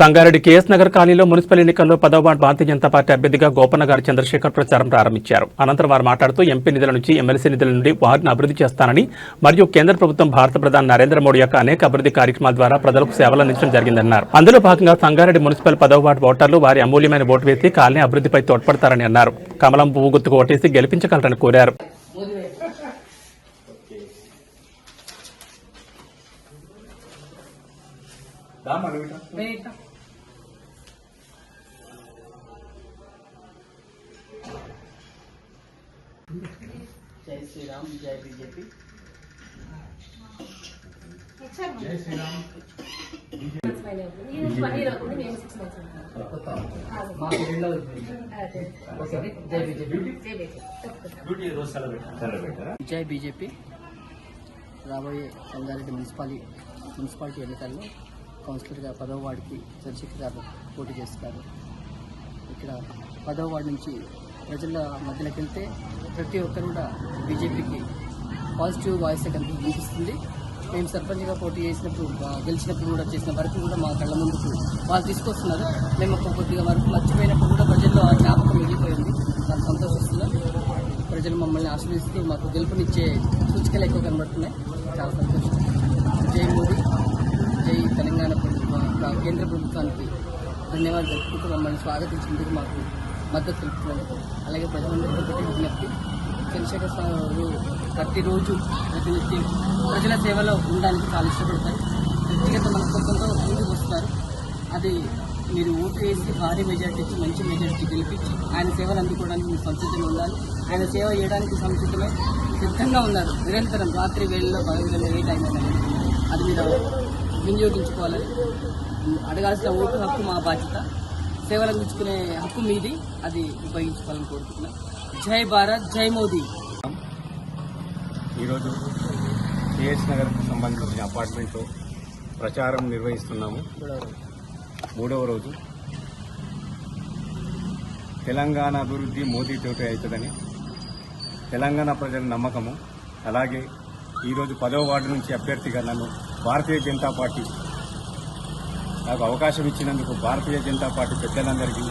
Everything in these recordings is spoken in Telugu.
సంగారెడ్డి కేఎస్ నగర్ కాలనీలో మున్సిపల్ ఎన్నికల్లో పదవ వార్డు భారతీయ జనతా పార్టీ అభ్యర్థిగా గోపన్న గారు చంద్రశేఖర్ ప్రచారం ప్రారంభించారు. అనంతరం వారు మాట్లాడుతూ ఎంపీ నిధుల నుంచి ఎమ్మెల్సీ నిధుల నుండి వార్డును అభివృద్ధి చేస్తానని మరియు కేంద్ర ప్రభుత్వం భారత ప్రధాని నరేంద్ర మోడీ యొక్క అనేక అభివృద్ధి కార్యక్రమాల ద్వారా ప్రజలకు సేవలు అందించడం జరిగిందన్నారు. అందులో భాగంగా సంగారెడ్డి మున్సిపల్ పదవ వార్డు ఓటర్లు వారి అమూల్యమైన ఓటు వేసి కాలనీ అభివృద్ధిపై తోడ్పడతారని అన్నారు. కమలం పువ్వు గుర్తుకు ఓటేసి గెలిపించగలరని కోరారు. జై శ్రీరామ్ జై బీజేపీ. జై బీజేపీ జై బీజేపీ. రాబోయే సంగారెడ్డి మున్సిపాలి మున్సిపాలిటీ ఎన్నికల్లో కౌన్సిలర్గా పదవ వార్డుకి చంద్రశేఖర్ గారు పోటీ చేస్తున్నారు ఇక్కడ పదవ వార్డు నుంచి ప్రజల మధ్యలోకి వెళ్తే ప్రతి ఒక్కరు కూడా బీజేపీకి పాజిటివ్ వాయిస్ కనుక వినిపిస్తుంది. మేము సర్పంచ్గా పోటీ చేసినప్పుడు గెలిచినప్పుడు కూడా చేసిన వరకు కూడా మా కళ్ళ ముందుకు వాళ్ళు తీసుకొస్తున్నారు. మేము ఒక కొద్దిగా వరకు మర్చిపోయినప్పుడు కూడా ప్రజల్లో ఆ జ్ఞాపకం వెళ్ళిపోయింది దాన్ని సంతోషిస్తున్నాం ప్రజలు మమ్మల్ని ఆశీర్వదిస్తూ మాకు గెలుపునిచ్చే సూచికలు ఎక్కువ కనబడుతున్నాయి. చాలా సంతోషం. జై మోదీ. జై తెలంగాణ ప్రభుత్వం కేంద్ర ప్రభుత్వానికి ధన్యవాదాలు మమ్మల్ని స్వాగతించినందుకు మాకు మద్దతు తెలుపుతున్నారు. అలాగే ప్రజలందరికీ ఒకటి విజ్ఞప్తి చంద్రశేఖర్ స్వామి ప్రతిరోజు ప్రతినిత్యం ప్రజల సేవలో ఉండడానికి చాలా ఇష్టపడతారు. వ్యక్తిగత మనస్తత్వంతో ముందుకు వస్తారు. అది మీరు ఓటు వేసి భారీ మెజార్టీ ఇచ్చి మంచి మెజార్టీ గెలిపించి ఆయన సేవలు అందుకోవడానికి మీరు సంసిద్ధంగా ఉండాలి. ఆయన సేవ చేయడానికి సంసిద్ధమే సిద్ధంగా ఉన్నారు. నిరంతరం రాత్రి వేళల్లో పగలు ఏ టైం అయినా అది మీరు వినియోగించుకోవాలి. అడగాల్సిన ఓటు హక్కు మా బాధ్యత. సేవలు అందించుకునే హక్కు మీది. అది ఉపయోగించుకోవాలని కోరుకుంటున్నాం. జై భారత్ జై మోదీ. ఈరోజు కేఎస్ నగర్కు సంబంధించిన అపార్ట్మెంట్లో ప్రచారం నిర్వహిస్తున్నాము. మూడవ రోజు. తెలంగాణ అభివృద్ధి మోదీ మోదీతోటి అవుతుందని తెలంగాణ ప్రజల నమ్మకము. అలాగే ఈరోజు పదవ వార్డు నుంచి అభ్యర్థిగా నన్ను భారతీయ జనతా పార్టీ నాకు అవకాశం ఇచ్చినందుకు భారతీయ జనతా పార్టీ పెద్దలందరికీ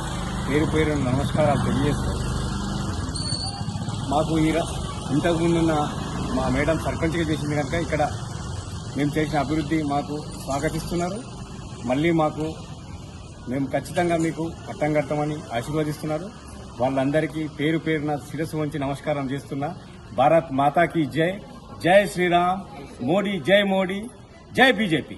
పేరు పేరు నమస్కారాలు తెలియజేస్తూ మాకు ఈ ఇంతకుముందున్న మా మేడం సర్పంచ్గా చేసింది కనుక ఇక్కడ మేము చేసిన అభివృద్ధి మాకు స్వాగతిస్తున్నారు. మళ్ళీ మాకు మేము ఖచ్చితంగా మీకు పట్టం కడతామని ఆశీర్వదిస్తున్నారు. వాళ్ళందరికీ పేరు పేరున శిరస్సు వంచి నమస్కారం చేస్తున్నా. భారత్ మాతాకి జై. జై శ్రీరామ్. మోడీ జై మోడీ. జై బీజేపీ.